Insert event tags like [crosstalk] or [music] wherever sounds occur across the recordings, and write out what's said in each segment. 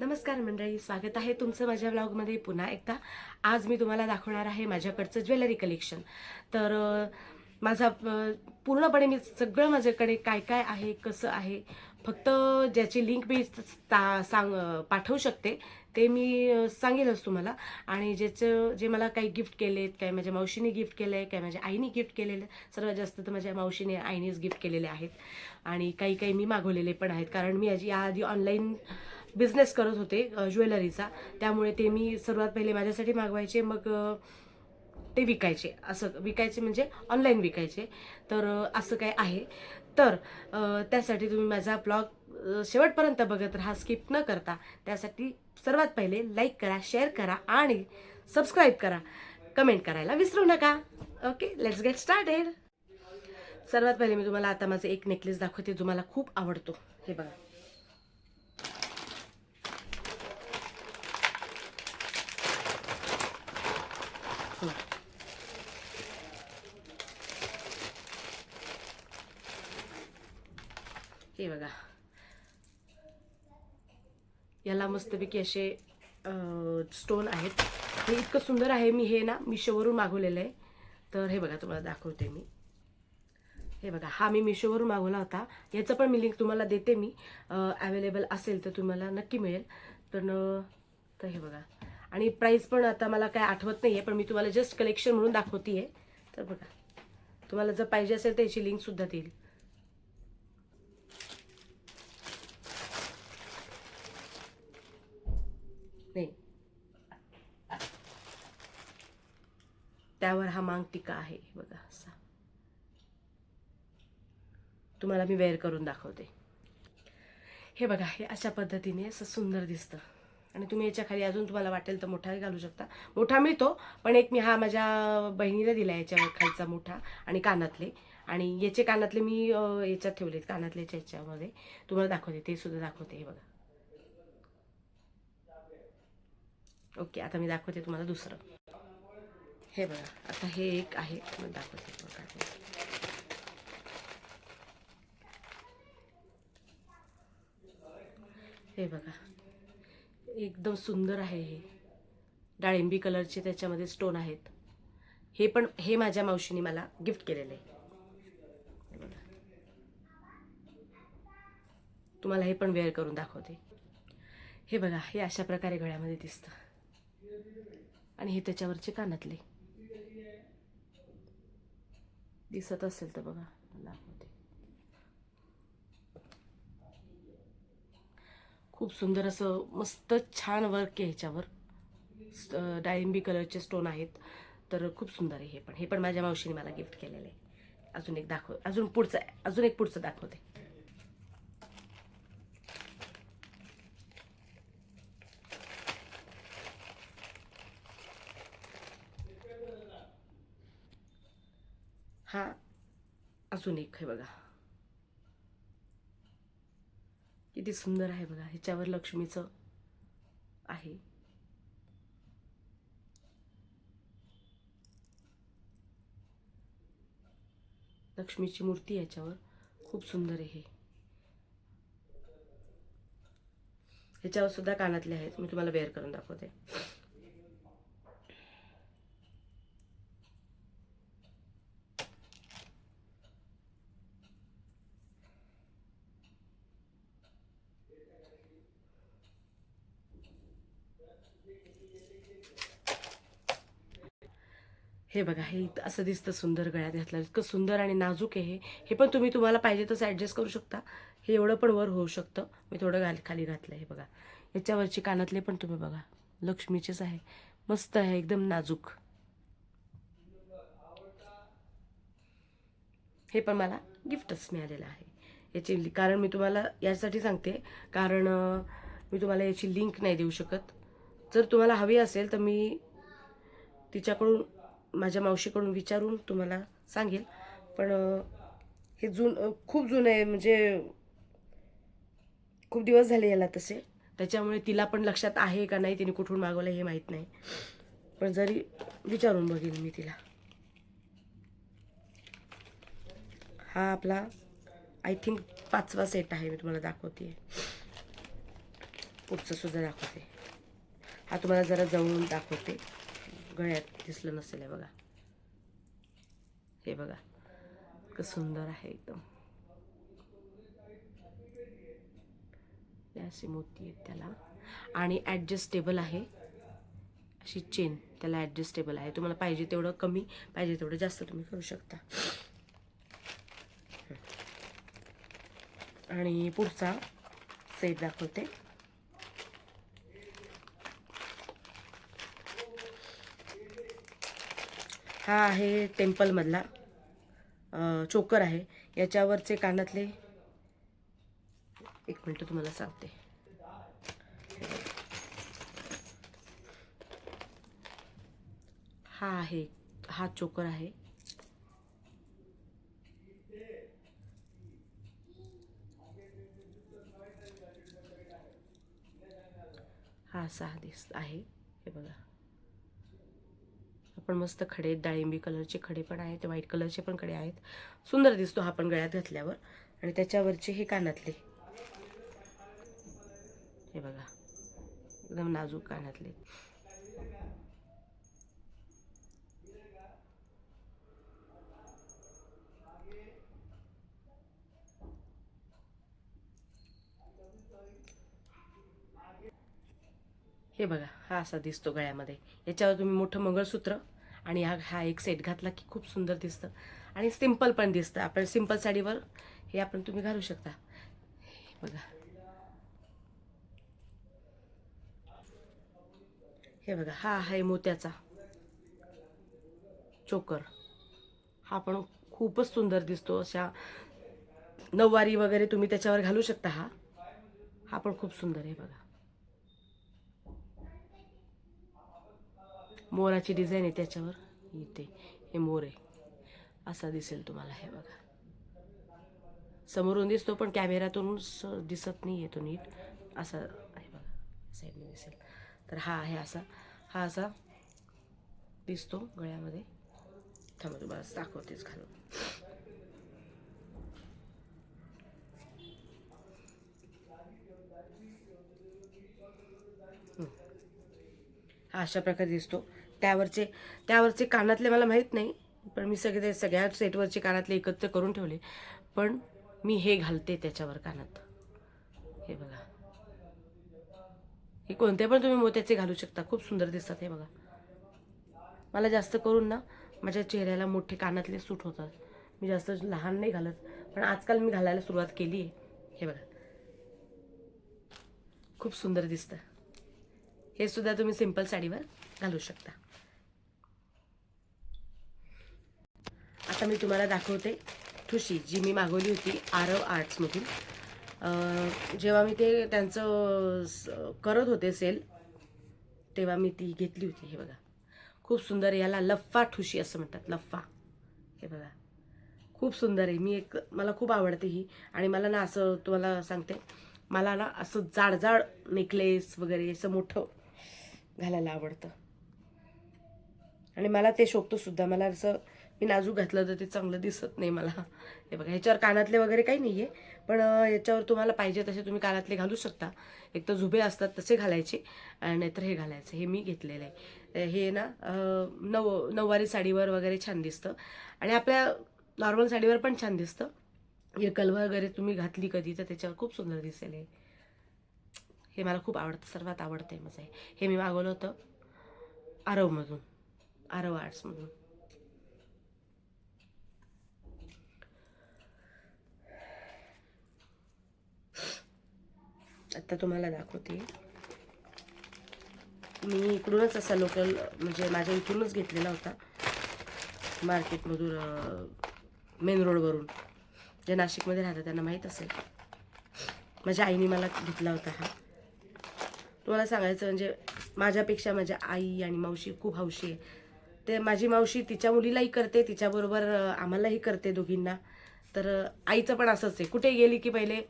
नमस्कार मंडळी स्वागत आहे तुमचं माझ्या ब्लॉगमध्ये पुन्हा एकदा. आज मी तुम्हाला दाखवणार आहे माझ्याकडचं ज्वेलरी कलेक्शन तर माझा पूर्णपणे मी सगळं माझ्याकडे काय काय आहे कसं आहे फक्त ज्याची लिंक मी ता- सांग पाठवू शकते ते मी सांगेलच तुम्हाला. आणि ज्याचं जे मला काही गिफ्ट केलेत काय माझ्या मावशीने गिफ्ट केलं आहे काय माझ्या आईने गिफ्ट केलेलं आहे सर्वात जास्त तर माझ्या मावशीने आईनेच गिफ्ट केलेले आहेत. आणि काही काही मी मागवलेले पण आहेत कारण मी याची याआधी ऑनलाईन बिझनेस करत होते ज्वेलरीचा. त्यामुळे ते मी सर्वात पहिले माझ्यासाठी मागवायचे मग ते विकायचे. असं विकायचे म्हणजे ऑनलाईन विकायचे. तर असं काय आहे. तर त्यासाठी तुम्ही माझा ब्लॉग शेवटपर्यंत बघत राहा. स्किप न करता. त्यासाठी सर्वात पहिले लाईक करा शेअर करा आणि सबस्क्राईब करा. कमेंट करायला विसरू नका. ओके लेट्स गेट स्टार्टेड सर्वात पहिले मी तुम्हाला आता माझं एक नेकलेस दाखवते जो मला खूप आवडतो. हे बघा. हे बघा. याला मस्तपैकी असे स्टोन आहेत. हे इतकं सुंदर आहे मी हे ना मिशोवरून मागवलेलं आहे. तर हे बघा तुम्हाला दाखवते मी. हे बघा हा मी मिशोवरून मागवला होता. याचं पण मी लिंक तुम्हाला देते मी. अवेलेबल असेल तर तुम्हाला नक्की मिळेल. तर तर हे बघा. आणि प्राईस पण आता मला काय आठवत नाही आहे पण मी तुम्हाला जस्ट कलेक्शन म्हणून दाखवते आहे तर बघा. तुम्हाला जर पाहिजे असेल तर याची लिंकसुद्धा देईल. नाही. त्यावर हा मांग टिका आहे हे बघा असा. तुम्हाला मी वेअर करून दाखवते. हे बघा हे अशा पद्धतीने असं सुंदर दिसतं. आणि तुम्ही याच्या खाली अजून तुम्हाला वाटेल तर मोठाही घालू शकता. मोठा मिळतो पण एक मी हा माझ्या बहिणीला दिला याच्या खालचा मोठा आणि कानातले. आणि याचे कानातले मी याच्यात ठेवलेत कानातल्याच्या याच्यामध्ये. तुम्हाला दाखवते ते सुद्धा दाखवते हे बघा. ओके आता मी दाखवते तुम्हाला दुसरं. हे बघा आता हे एक आहे. मग दाखवते बघा हे. बघा एकदम सुंदर आहे हे. डाळिंबी कलरचे त्याच्यामध्ये स्टोन आहेत. हे पण हे माझ्या मावशीने मला गिफ्ट केलेलं. आहे बघा. तुम्हाला हे पण वेअर करून दाखवते. हे बघा हे अशा प्रकारे गळ्यामध्ये दिसतं. आणि हे त्याच्यावरचे कानातले. दिसत असेल तर बघा दाखवते. खूप सुंदर असं मस्त छान वर्क आहे ह्याच्यावर. डाळिंबी कलरचे स्टोन आहेत. तर खूप सुंदर आहे हे पण. हे पण माझ्या मावशीने मला गिफ्ट केलेलं. आहे अजून एक दाखव अजून पुढचं अजून एक पुढचं दाखवते. हा अजून एक आहे बघा. किती सुंदर आहे बघा. ह्याच्यावर लक्ष्मीचं आहे. लक्ष्मीची मूर्ती याच्यावर खूप सुंदर आहे हे. ह्याच्यावर सुद्धा कानातले आहेत. मी तुम्हाला वेअर करून दाखवते. हे बघा हे इथं असं दिसतं सुंदर गळ्यात घातलं इतकं सुंदर आणि नाजूक आहे हे. हे पण तुम्ही तुम्हाला पाहिजे तसं ॲडजस्ट करू शकता. हे एवढं पण वर होऊ शकतं. मी थोडं घाल खाली घातलं हे बघा. याच्यावरची कानातले पण तुम्ही बघा. लक्ष्मीचेच आहे. मस्त आहे एकदम नाजूक. हे पण मला गिफ्टच मिळालेलं आहे. याची कारण मी तुम्हाला यासाठी सांगते. कारण मी तुम्हाला याची लिंक नाही देऊ शकत. जर तुम्हाला हवी असेल तर मी तिच्याकडून माझ्या मावशीकडून विचारून तुम्हाला सांगेल. पण हे जुन खूप जुनं आहे म्हणजे खूप दिवस झाले याला तसे. त्याच्यामुळे तिला पण लक्षात आहे का नाही तिने कुठून मागवलं हे माहीत नाही. पण जरी विचारून बघेन मी तिला. हा आपला आय थिंक पाचवा सेट आहे मी तुम्हाला दाखवते पुढचं सुद्धा दाखवते. हा तुम्हाला जरा जवळून दाखवते. गळ्यात दिसलं नसेल आहे बघा. हे बघा. इतकं सुंदर आहे एकदम. हे असे मोती आहेत त्याला. आणि ॲडजस्टेबल आहे. अशी चेन त्याला ॲडजस्टेबल आहे. तुम्हाला पाहिजे तेवढं कमी पाहिजे तेवढं जास्त तुम्ही करू शकता. आणि पुढचा सेट दाखवते. हा आहे टेम्पलमधला. चोकर आहे. याच्यावरचे कानातले एक मिनटं तुम्हाला सांगते. हा आहे. हा चोकर आहे. हा असा दिस आहे. हे बघा. आपण मस्त खडे आहेत डाळिंबी कलरचे खडे पण आहेत व्हाईट कलरचे पण खडे आहेत. सुंदर दिसतो हा पण गळ्यात घातल्यावर. आणि त्याच्यावरचे हे कानातले. हे बघा. एकदम नाजूक कानातले. हे बघा हा असा दिसतो गळ्यामध्ये. याच्यावर तुम्ही मोठं मंगळसूत्र आणि हा हा एक सेट घातला की खूप सुंदर दिसतं. आणि सिंपल पण दिसतं. आपण सिंपल साडीवर हे आपण तुम्ही घालू शकता. हे बघा. हे बघा हा आहे मोत्याचा चोकर. हा पण खूपच सुंदर दिसतो. अशा नऊवारी वगैरे तुम्ही त्याच्यावर घालू शकता हा. हा पण खूप सुंदर आहे बघा. मोराची डिझाईन आहे त्याच्यावर. इथे. हे मोर आहे. असा दिसेल तुम्हाला हे बघा. समोरून दिसतो पण कॅमेऱ्यातून दिसत नाही येतो नीट. असा हे बघा. साईडने दिसेल. तर हा आहे असा. हा असा दिसतो गळ्यामध्ये. थांबा तुम्हाला दाखवतेच घालून हा अशा प्रकारे दिसतो. त्यावरचे त्यावरचे कानातले मला माहीत नाही पण मी सगळे ते सगळ्या सेटवरचे कानातले एकत्र करून ठेवले. पण मी हे घालते त्याच्यावर कानात. हे बघा. हे कोणते पण तुम्ही मोत्याचे घालू शकता. खूप सुंदर दिसतात हे बघा. मला जास्त करून ना माझ्या चेहऱ्याला मोठे कानातले सूट होतात. मी जास्त लहान नाही घालत पण आजकाल मी घालायला सुरुवात केली आहे. हे बघा. खूप सुंदर दिसतं हे सुद्धा तुम्ही सिंपल साडीवर घालू शकता. आता मी तुम्हाला दाखवते. ठुशी जी मी मागवली होती आरव आर्ट्समधून जेव्हा मी ते त्यांचं स- करत होते सेल तेव्हा मी ती घेतली होती. हे बघा. खूप सुंदर आहे. याला लफ्फा ठुशी असं म्हणतात. लफ्फा हे बघा. खूप सुंदर आहे. मी एक मला खूप आवडते ही. आणि मला ना असं तुम्हाला सांगते. मला ना असं जाड जाड नेकलेस वगैरे असं मोठं घालायला आवडतं. आणि मला ते शोभतं सुद्धा मला असं मी नाजूक घातलं तर ते चांगलं दिसत नाही मला. हे बघा ह्याच्यावर कानातले वगैरे काही नाही आहे पण याच्यावर तुम्हाला पाहिजे तसे तुम्ही कानातले घालू शकता. एक तर झुबे असतात तसे घालायचे आणि नाहीतर हे घालायचं हे मी घेतलेलं आहे. हे ना नव नऊवारी साडीवर वगैरे छान दिसतं. आणि आपल्या नॉर्मल साडीवर पण छान दिसतं. हे कलवा वगैरे तुम्ही घातली कधी तर त्याच्यावर खूप सुंदर दिसेल हे. हे मला खूप आवडतं सर्वात आवडतं आहे माझं हे. हे मी मागवलं होतं आरवमधून आरव आर्ट्समधून. आता तुम्हाला दाखवते. मी इकडूनच असा लोकल म्हणजे माझ्या इथूनच घेतलेला होता. मार्केटमधून मेन रोडवरून जे नाशिकमध्ये राहतात त्यांना माहीत असेल. माझ्या आईने मला घेतला होता हा. तुम्हाला सांगायचं म्हणजे माझ्यापेक्षा माझ्या आई आणि मावशी खूप हौशी आहे. ते माझी मावशी तिच्या मुलीलाही करते तिच्याबरोबर आम्हालाही करते दोघींना. तर आईचं पण असंच आहे. कुठे गेली की पहिले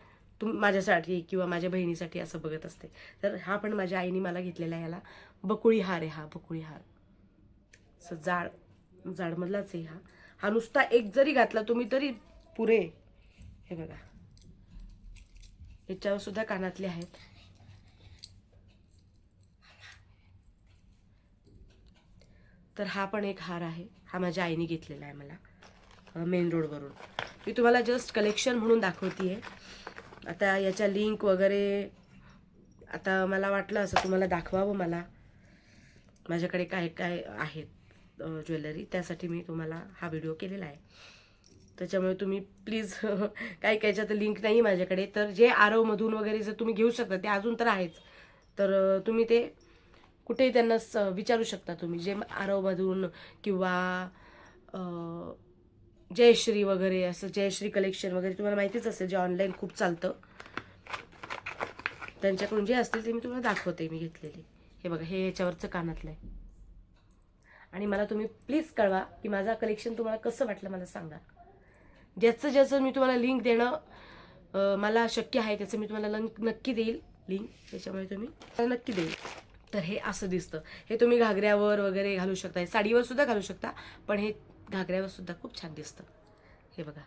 तुम माझ्यासाठी किंवा माझ्या बहिणीसाठी असं बघत असते. तर हा पण माझ्या आईने मला घेतलेला ह्याला बकुळी हार आहे हा बकुळी हार. असं जाड जाडमधलाच आहे हा. हा नुसता एक जरी घातला तुम्ही तरी पुरे. हे बघा. याच्यावर सुद्धा कानातले आहेत. तर हा पण एक हार आहे. हा माझ्या आईने घेतलेला आहे मला मेन रोडवरून. मी तुम्हाला जस्ट कलेक्शन म्हणून दाखवते आहे आता याच्या लिंक वगैरे आता मला वाटलं असं तुम्हाला दाखवावं मला. माझ्याकडे काय काय आहेत ज्वेलरी त्यासाठी मी तुम्हाला हा व्हिडिओ केलेला आहे. त्याच्यामुळे तुम्ही प्लीज [laughs] काही कायच्या लिंक नाही माझ्याकडे. तर जे आरवमधून वगैरे जर तुम्ही घेऊ शकता ते अजून तर आहेच. तर तुम्ही ते कुठेही त्यांना स विचारू शकता तुम्ही. जे आरवमधून किंवा जयश्री वगैरे असं जयश्री कलेक्शन वगैरे तुम्हाला माहितीच असेल जे ऑनलाईन खूप चालतं. त्यांच्याकडून जे असतील ते मी तुम्हाला दाखवते मी घेतलेले. हे बघा हे याच्यावरचं कानातलं आहे. आणि मला तुम्ही प्लीज कळवा की माझा कलेक्शन तुम्हाला कसं वाटलं मला सांगा. ज्याचं ज्याचं मी तुम्हाला लिंक देणं मला शक्य आहे त्याचं मी तुम्हाला लंक नक्की देईल. लिंक त्याच्यामुळे तुम्ही मला नक्की देईल. तर हे असं दिसतं. हे तुम्ही घागऱ्यावर वगैरे घालू शकता हे साडीवर सुद्धा घालू शकता पण हे घागऱ्यावर सुद्धा खूप छान दिसतं. हे बघा.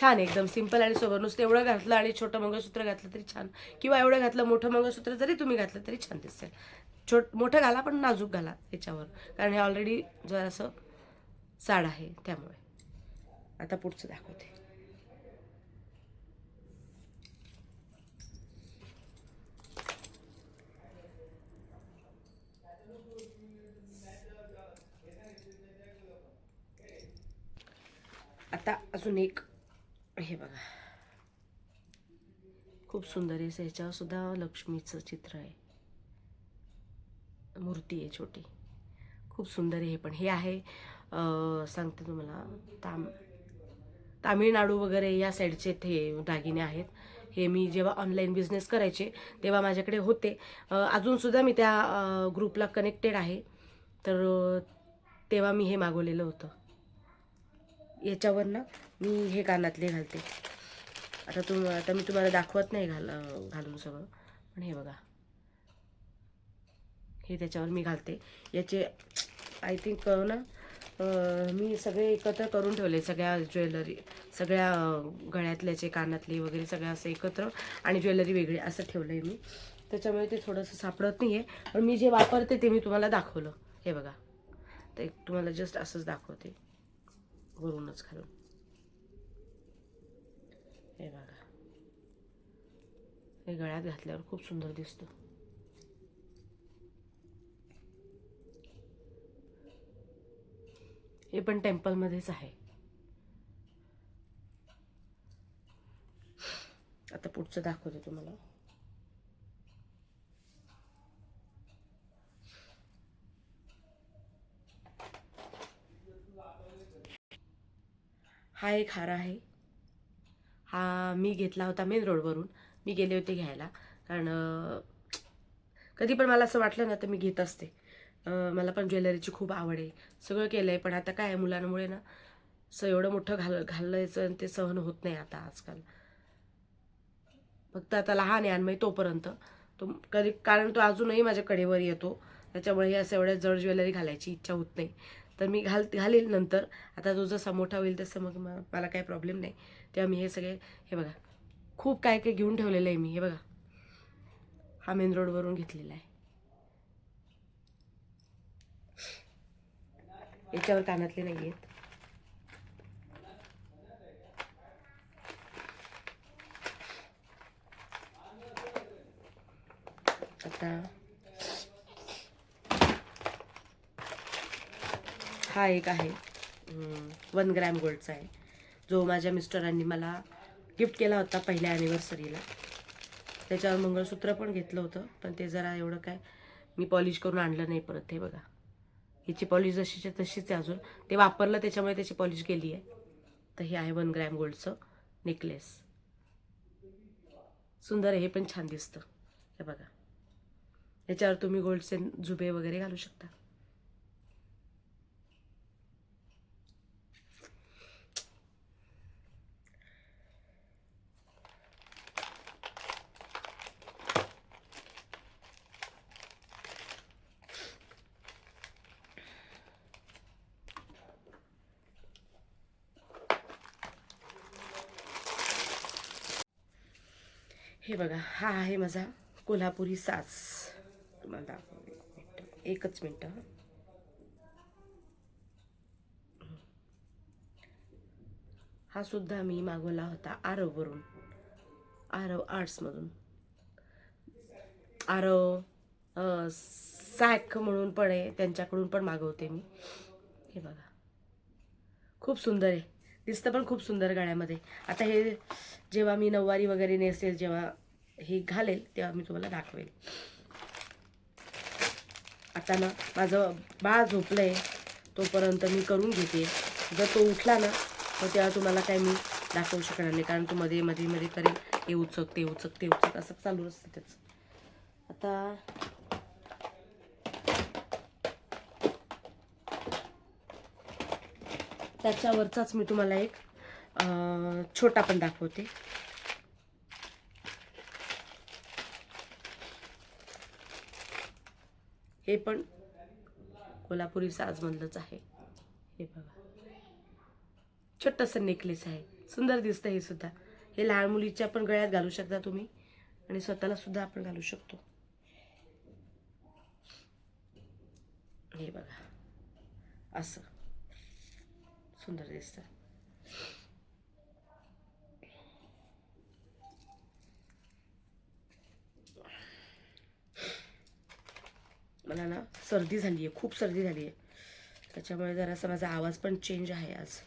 छान एकदम. सिंपल आणि सोबर नुसतं एवढं घातलं आणि छोटं मंगळसूत्र घातलं तरी छान. किंवा एवढं घातलं मोठं मंगळसूत्र जरी तुम्ही घातलं तरी छान दिसेल. छोट मोठं घाला पण नाजूक घाला याच्यावर. कारण हे ऑलरेडी जरासं जाड आहे त्यामुळे. आता पुढचं दाखवते. आता अजून एक. हे बघा. खूप सुंदर आहे. ह्याच्यावर सुद्धा लक्ष्मीचं चित्र आहे. मूर्ती आहे छोटी. खूप सुंदर आहे हे पण. हे आहे सांगते तुम्हाला ताम तामिळनाडू वगैरे या साईडचे ते दागिने आहेत. हे मी जेव्हा ऑनलाईन बिझनेस करायचे तेव्हा माझ्याकडे होते. अजूनसुद्धा मी त्या ग्रुपला कनेक्टेड आहे. तर तेव्हा मी हे मागवलेलं होतं. याच्यावर ना मी हे कानातले घालते. आता तुम आता मी तुम्हाला दाखवत नाही घाल घालून सगळं. पण हे बघा. हे त्याच्यावर मी घालते. याचे आय थिंक ना मी सगळे एकत्र करून ठेवले. सगळ्या ज्वेलरी सगळ्या गळ्यातल्याचे कानातले वगैरे सगळं असं एकत्र आणि ज्वेलरी वेगळी असं ठेवलं आहे मी. त्याच्यामुळे ते थोडंसं सापडत नाही आहे पण मी जे वापरते ते मी तुम्हाला दाखवलं. हे बघा. तर तुम्हाला जस्ट असंच दाखवते. वरूनच घालून. हे बघा. हे गळ्यात घातल्यावर खूप सुंदर दिसतं. हे पण टेम्पलमध्येच आहे. आता पुढचं दाखवते तुम्हाला. हा एक हार आहे. हा मी घेतला होता मेन रोडवरून मी गेले होते घ्यायला. कारण कधी पण मला असं वाटलं ना तर मी घेत असते. मला पण ज्वेलरीची खूप आवड आहे. सगळं केलं आहे पण आता काय आहे मुलांमुळे ना असं एवढं मोठं घाल घालायचं आणि ते सहन होत नाही आता आजकाल. फक्त आता लहान आहे आणि तोपर्यंत. तो कधी कारण तो अजूनही माझ्या कडेवर येतो. त्याच्यामुळे असं एवढ्या जड ज्वेलरी घालायची इच्छा होत नाही. तर मी घाल घालील नंतर. आता तो जसा मोठा होईल तसं मग मला काही प्रॉब्लेम नाही. तेव्हा मी हे सगळे हे बघा. खूप काय काय घेऊन ठेवलेलं आहे मी हे बघा. हा मेन रोडवरून घेतलेला आहे. याच्यावर कानातले नाही आहेत आता हा एक आहे. वन ग्रॅम गोल्डचा आहे. जो माझ्या मिस्टरांनी मला गिफ्ट केला होता पहिल्या ॲनिव्हर्सरीला त्याच्यावर मंगळसूत्र पण घेतलं होतं पण ते जरा एवढं काय मी पॉलिश करून आणलं नाही परत हे बघा. हिची पॉलिश जशीच्या तशीच आहे अजून. ते वापरलं त्याच्यामुळे त्याची पॉलिश गेली आहे. तर हे आहे वन ग्रॅम गोल्डचं नेकलेस सुंदर आहे हे पण छान दिसतं. हे बघा. याच्यावर तुम्ही गोल्डचे झुबे वगैरे घालू शकता. हे बघा हा आहे माझा कोल्हापुरी सास तुम्हाला दाखव एक मिनटं एकच मिनटं हा. सुद्धा मी मागवला होता आरववरून. आरव आर्ट्समधून आरव सॅक म्हणून पण आहे त्यांच्याकडून पण मागवते मी. हे बघा. खूप सुंदर आहे. दिसतं पण खूप सुंदर गाण्यामध्ये. आता हे जेव्हा मी नऊवारी वगैरे नेसेल जेव्हा हे घालेल तेव्हा मी तुम्हाला दाखवेल. आता ना माझं बाळ झोपलंय तोपर्यंत मी करून घेते. जर तो उठला ना तर तेव्हा तुम्हाला काय मी दाखवू शकणार नाही कारण तो मध्ये मध्ये मध्ये करेल हे उचक ते उचक ते उचक असं चालू असतं त्याचं. आता त्याच्यावरचाच मी तुम्हाला एक छोटा पण दाखवते. हे पण कोल्हापुरी साजमधलंच आहे. हे बघा. छोटंसं नेकलेस आहे. सुंदर दिसतं हे सुद्धा. हे लहान मुलीच्या पण गळ्यात घालू शकता तुम्ही. आणि स्वतःला सुद्धा आपण घालू शकतो. हे बघा. असं. सुंदर दिसतं मला ना सर्दी झाली आहे खूप सर्दी झाली आहे त्याच्यामुळे जरासा माझा आवाज पण चेंज आहे आज.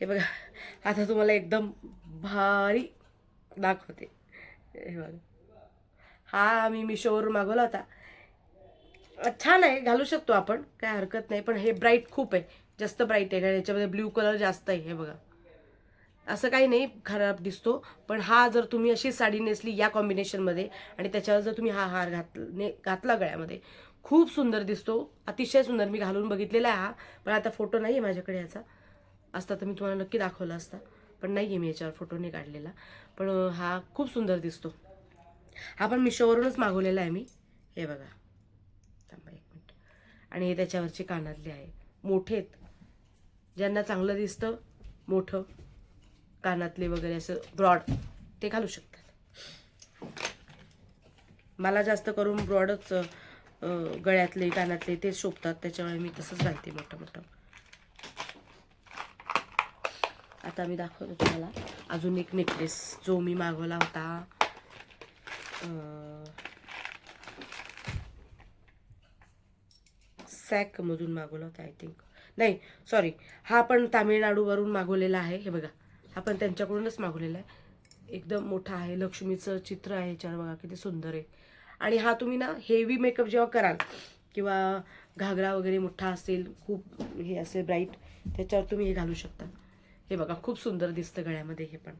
हे बघा आता तुम्हाला एकदम भारी दाखवते. हे बघा. हा मी मिशोवरून मागवला होता. छान आहे घालू शकतो आपण काय हरकत नाही पण हे ब्राईट खूप आहे. जास्त ब्राईट आहे कारण याच्यामध्ये ब्ल्यू कलर जास्त आहे हे बघा. असं काही नाही खराब दिसतो. पण हा जर तुम्ही अशी साडी नेसली या कॉम्बिनेशनमध्ये आणि त्याच्यावर जर तुम्ही हा हार घात ने घातला गळ्यामध्ये खूप सुंदर दिसतो. अतिशय सुंदर मी घालून बघितलेला आहे हा. पण आता फोटो नाही आहे माझ्याकडे याचा. असता तर मी तुम्हाला नक्की दाखवला असता. पण नाही आहे मी याच्यावर फोटो नाही काढलेला. पण हा खूप सुंदर दिसतो. हा पण मिशोवरूनच मागवलेला आहे मी. हे बघा. थांबा एक मिनिट. आणि हे त्याच्यावरचे कानातले आहे. मोठे आहेत. ज्यांना चांगलं दिसतं मोठं. कानातले वगैरे असं ब्रॉड ते घालू शकतात. मला जास्त करून ब्रॉडच गळ्यातले कानातले तेच शोभतात. त्याच्यामुळे मी तसंच घालते मोठं मोठं आता मी दाखवतो तुम्हाला. अजून एक नेकलेस जो मी मागवला होता. सॅकमधून मागवला होता आय थिंक नाही सॉरी हा पण तामिळनाडूवरून मागवलेला आहे. हे बघा. हा पण त्यांच्याकडूनच मागवलेला आहे. एकदम मोठा आहे. लक्ष्मीचं चित्र आहे याच्यावर बघा किती सुंदर आहे. आणि हा तुम्ही ना हेवी मेकअप जेव्हा कराल किंवा घागरा वगैरे मोठा असेल खूप हे असेल ब्राईट त्याच्यावर तुम्ही हे घालू शकता. हे बघा खूप सुंदर दिसतं गळ्यामध्ये हे पण.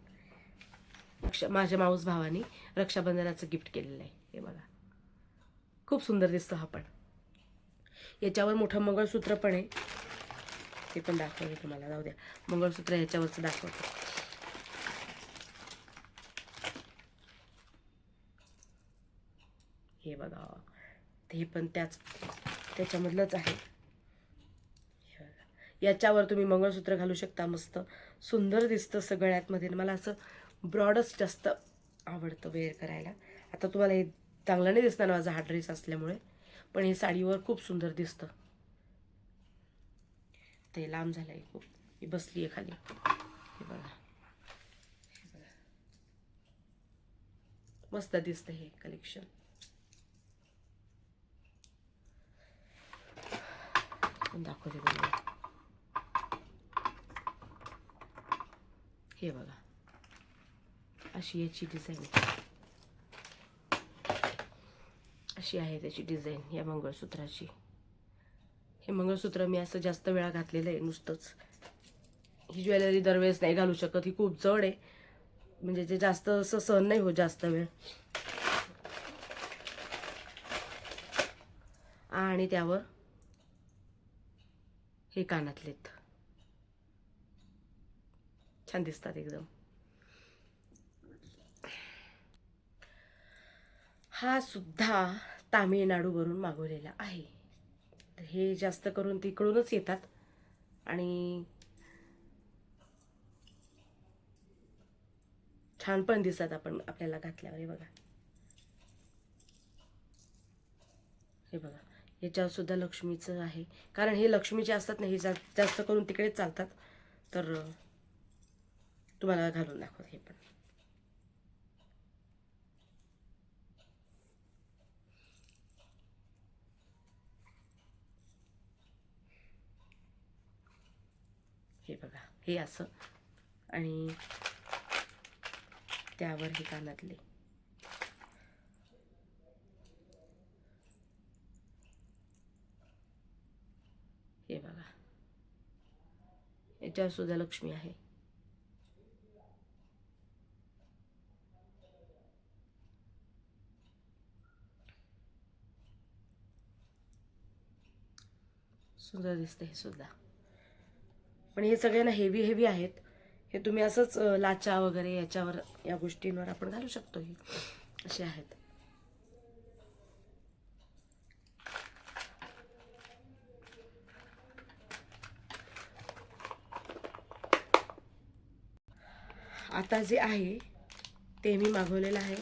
रक्षा माझ्या माऊस भावाने रक्षाबंधनाचं गिफ्ट केलेलं आहे. हे बघा. खूप सुंदर दिसतं हा पण. याच्यावर मोठं मंगळसूत्र पण आहे. ते पण दाखवते तुम्हाला. जाऊ द्या. मंगळसूत्र ह्याच्यावरचं दाखवते. हे बघा. ते पण त्याच त्याच्यामधलंच आहे. याच्यावर तुम्ही मंगळसूत्र घालू शकता. मस्त सुंदर दिसतं सगळ्यातमध्ये. मला असं ब्रॉडच जास्त आवडतं वेअर करायला. आता तुम्हाला हे चांगलं नाही दिसणार माझा हा ड्रेस असल्यामुळे पण हे साडीवर खूप सुंदर दिसतं. ते लांब झालंय खूप. मी बसली आहे खाली. हे बघा. हे बघा. मस्त दिसतं हे कलेक्शन दाखवते तुम्हाला हे बघा अशी याची डिझाईन अशी आहे त्याची डिझाईन या मंगळसूत्राची हे मंगळसूत्र मी असं जास्त वेळा घातलेलं आहे नुसतंच. ही ज्वेलरी दरवेळेस नाही घालू शकत ही खूप जड आहे. म्हणजे ते जास्त असं सहन नाही होत जास्त वेळ. आणि त्यावर हे कानातलेत छान दिसतात एकदम. हा सुद्धा तामिळनाडूवरून मागवलेला आहे. तर हे जास्त करून तिकडूनच येतात. आणि छान पण दिसतात आपण आपल्याला घातल्यावर. हे बघा. हे बघा. याच्यावर सुद्धा लक्ष्मीचं आहे. कारण हे लक्ष्मीचे असतात ना हे जा जास्त करून तिकडेच चालतात. तर तुम्हाला घालून दाखवत हे पण. हे बघा हे असं. आणि त्यावर हे कानातले हे बघा याच्यावर सुद्धा लक्ष्मी आहे. सुंदर दिसते हे सुद्धा. पण हे सगळे ना हेवी हेवी आहेत. हे तुम्ही असंच लाचा वगैरे याच्यावर या गोष्टींवर आपण घालू शकतो हे. असे आहेत. आता जे आहे ते मी मागवलेलं आहे.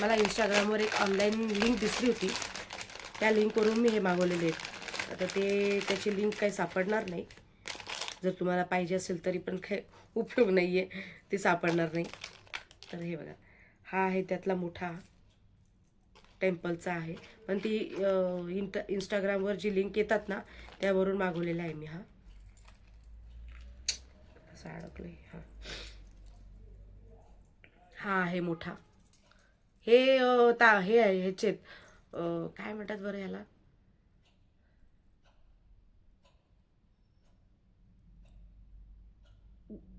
मला इंस्टाग्रामवर एक ऑनलाईन लिंक दिसली होती. त्या लिंकवरून मी हे मागवलेले आहेत. आता ते त्याची लिंक काही सापडणार नाही. जर तुम्हाला पाहिजे असेल तरी पण काही उपयोग नाही आहे ते सापडणार नाही. तर हे बघा. हा आहे त्यातला मोठा टेम्पलचा आहे. पण ती इंट इंस्टाग्रामवर जी लिंक येतात ना त्यावरून मागवलेला आहे मी हा. असं अडकलं हां. हा आहे मोठा. हे ता हे आहे ह्याचेत. काय म्हणतात बरं याला?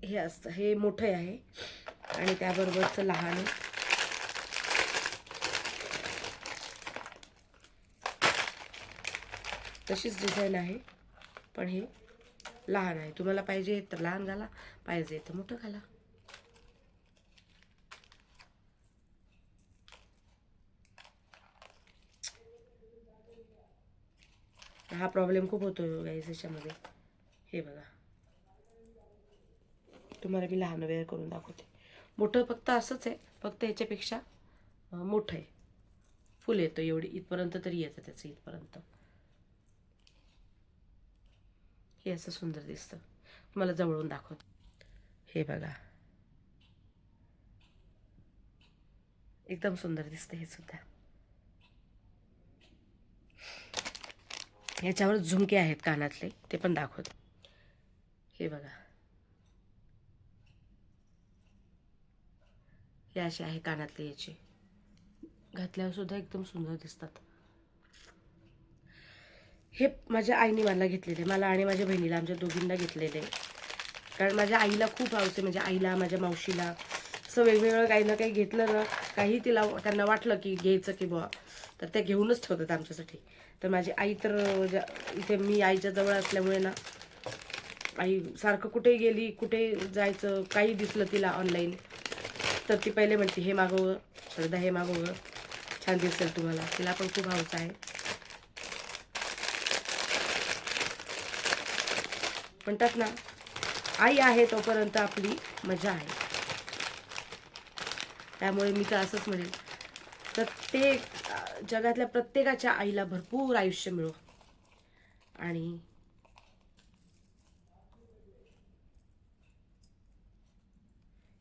हे असतं हे मोठं आहे. आणि त्याबरोबरचं लहान आहे. तशीच डिझाईन आहे पण हे लहान आहे. तुम्हाला पाहिजे तर लहान घाला पाहिजे तर मोठं घाला. हा प्रॉब्लेम खूप होतो गाईज याच्यामध्ये. हे बघा. तुम्हाला मी लहान वेळ करून दाखवते. मोठं फक्त असंच आहे फक्त याच्यापेक्षा मोठं आहे. फुल येतं एवढी. इथपर्यंत तरी येतं त्याचं इथपर्यंत. हे असं सुंदर दिसतं. तुम्हाला जवळून दाखवत. हे बघा. एकदम सुंदर दिसतं हे सुद्धा. याच्यावर झुमके आहेत कानातले ते पण दाखवत. हे बघा. हे असे आहे कानातले याचे. घातल्यावर सुद्धा एकदम सुंदर दिसतात. हे माझ्या आईने मला घेतलेले मला आणि माझ्या बहिणीला आमच्या दोघींना घेतलेले. कारण माझ्या आईला खूप आवडते माझ्या आईला माझ्या मावशीला. असं वेगवेगळं काही ना काही घेतलं ना काही तिला त्यांना वाटलं की घ्यायचं की बुवा. तर त्या घेऊनच ठेवतात आमच्यासाठी. तर माझी आई तर इथे मी आईच्या जवळ असल्यामुळे ना आई सारखं कुठे गेली कुठे जायचं काही दिसलं तिला ऑनलाईन तर ती पहिले म्हणते हे मागव श्रद्धा हे मागव छान दिसेल तुम्हाला. तिला पण खूप हौस आहे. म्हणतात ना आई आहे तोपर्यंत आपली मजा आहे. त्यामुळे मी तर असंच म्हणेन. तर ते जगातल्या प्रत्येकाच्या आईला भरपूर आयुष्य मिळो. आणि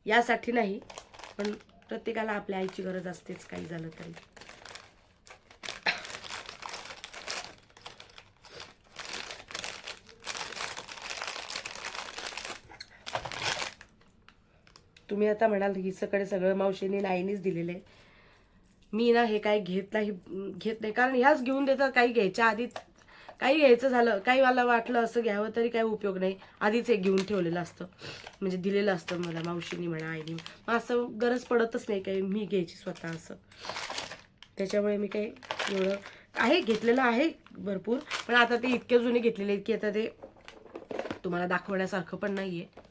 यासाठी नाही पण प्रत्येकाला आपल्या आईची गरज असतेच काही झालं तरी. तुम्ही आता म्हणाल हिचं सगळं मावशीने नाईनीच दिलेलं आहे मी ना हे काय घेत नाही घेत नाही. कारण ह्याच घेऊन देतात काही घ्यायच्या आधी काही घ्यायचं झालं काही मला वाटलं असं घ्यावं तरी काही उपयोग नाही. आधीच एक घेऊन ठेवलेलं असतं. म्हणजे दिलेलं असतं मला मावशीनी म्हणा आईनी मग असं गरज पडतच नाही काही मी घ्यायची स्वतः असं. त्याच्यामुळे मी काही एवढं आहे घेतलेलं आहे भरपूर. पण आता ते इतके जुने घेतलेले आहेत की आता ते तुम्हाला दाखवण्यासारखं पण नाही आहे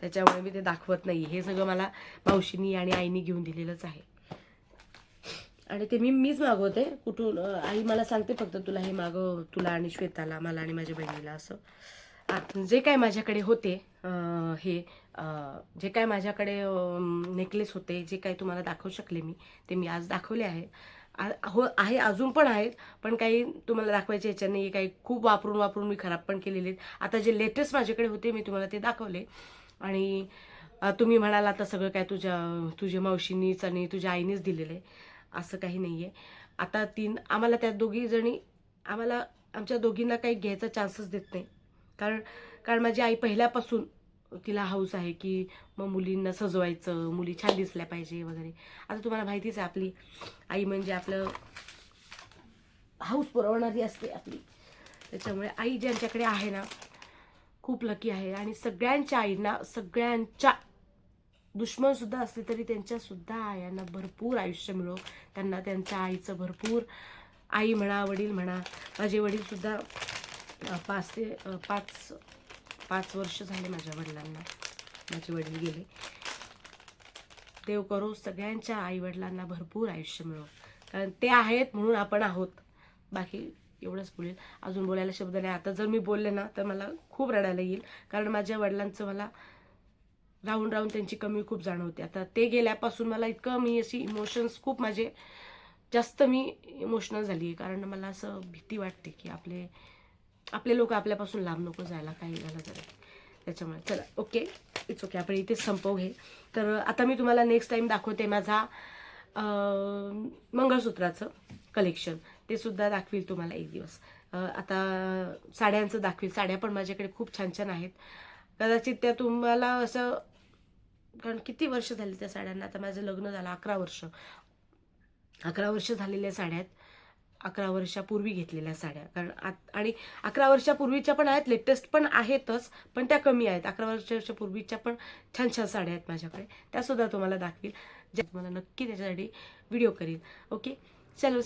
त्याच्यामुळे मी ते दाखवत नाही हे सगळं मला मावशीनी आणि आईनी घेऊन दिलेलंच आहे. आणि ते मी मीच मागवते. कुठून आई मला सांगते फक्त तुला हे मागव तुला आणि श्वेताला मला आणि माझ्या बहिणीला असं. जे काय माझ्याकडे होते हे जे काय माझ्याकडे नेकलेस होते जे काय तुम्हाला दाखवू शकले मी ते मी आज दाखवले आहे. आ- हो आहे अजून पण आहेत पण काही तुम्हाला दाखवायचे याच्याने काही खूप वापरून वापरून मी खराब पण केलेले आहेत. आता जे लेटेस्ट माझ्याकडे होते मी तुम्हाला ते दाखवले. आणि तुम्ही म्हणाल आता सगळं काय तुझ्या तुझ्या मावशीनीच आणि तुझ्या आईनीच दिलेलं. आहे असं काही नाही आहे आता तीन आम्हाला त्या दोघी जणी आम्हाला आमच्या दोघींना काही घ्यायचा चान्सच देत नाही. कारण कारण माझी आई पहिल्यापासून तिला हाऊस आहे की मग मुलींना सजवायचं मुली छान दिसल्या पाहिजे वगैरे. आता तुम्हाला माहितीच आहे आपली आई म्हणजे आपलं हाऊस पुरवणारी असते आपली. त्याच्यामुळे आई ज्यांच्याकडे आहे ना खूप लकी आहे. आणि सगळ्यांच्या आईंना सगळ्यांच्या दुश्मन सुद्धा असले तरी त्यांच्या सुद्धा आयांना भरपूर आयुष्य मिळो. त्यांना त्यांच्या आईचं भरपूर आई म्हणा वडील म्हणा माझे वडील सुद्धा पाच ते पाच पाच वर्ष झाले माझ्या वडिलांना. माझे वडील गेले. देव करो सगळ्यांच्या आई वडिलांना भरपूर आयुष्य मिळो. कारण ते आहेत म्हणून आपण आहोत. बाकी एवढंच बोलेल. अजून बोलायला शब्द नाही. आता जर मी बोलले ना तर मला खूप रडायला येईल. कारण माझ्या वडिलांचं मला राहून राहून त्यांची कमी खूप जाणवते. आता ते गेल्यापासून मला इतकं मी अशी इमोशन्स खूप माझे जास्त मी इमोशनल झाली आहे कारण मला असं भीती वाटते की आपले आपले लोक आपल्यापासून लांब नको जायला काही झालं जरा त्याच्यामुळे चला ओके इट्स ओके आपण इथेच संपव हे. तर आता मी तुम्हाला नेक्स्ट टाईम दाखवते माझा मंगळसूत्राचं कलेक्शन ते सुद्धा दाखवील तुम्हाला एक दिवस. आता साड्यांचं दाखवील. साड्या पण माझ्याकडे खूप छान छान आहेत. कदाचित त्या तुम्हाला असं कारण किती वर्ष झाली त्या साड्यांना? आता माझं लग्न झालं अकरा वर्ष. अकरा वर्ष झालेल्या साड्या आहेत अकरा वर्षापूर्वी घेतलेल्या साड्या. कारण आत आणि अकरा वर्षापूर्वीच्या पण आहेत लेटेस्ट पण आहेतच पण त्या कमी आहेत. अकरा वर्षापूर्वीच्या पण छान छान साड्या आहेत माझ्याकडे. त्यासुद्धा तुम्हाला दाखवील. ज्या तुम्हाला नक्की त्याच्यासाठी व्हिडिओ करील. ओके चलो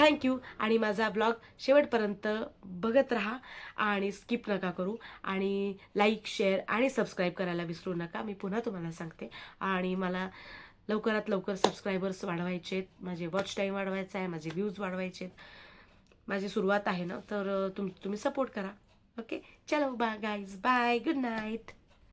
थँक्यू आणि माझा ब्लॉग शेवटपर्यंत बघत राहा आणि स्किप नका करू. आणि लाईक शेअर आणि सबस्क्राईब करायला विसरू नका. मी पुन्हा तुम्हाला सांगते. आणि मला लवकरात लवकर सबस्क्रायबर्स वाढवायचे आहेत माझे वॉच टाईम वाढवायचा आहे. माझे व्ह्यूज वाढवायचे आहेत माझी सुरुवात आहे ना तर तुम तुम्ही सपोर्ट करा. ओके चलो bye guys bye good night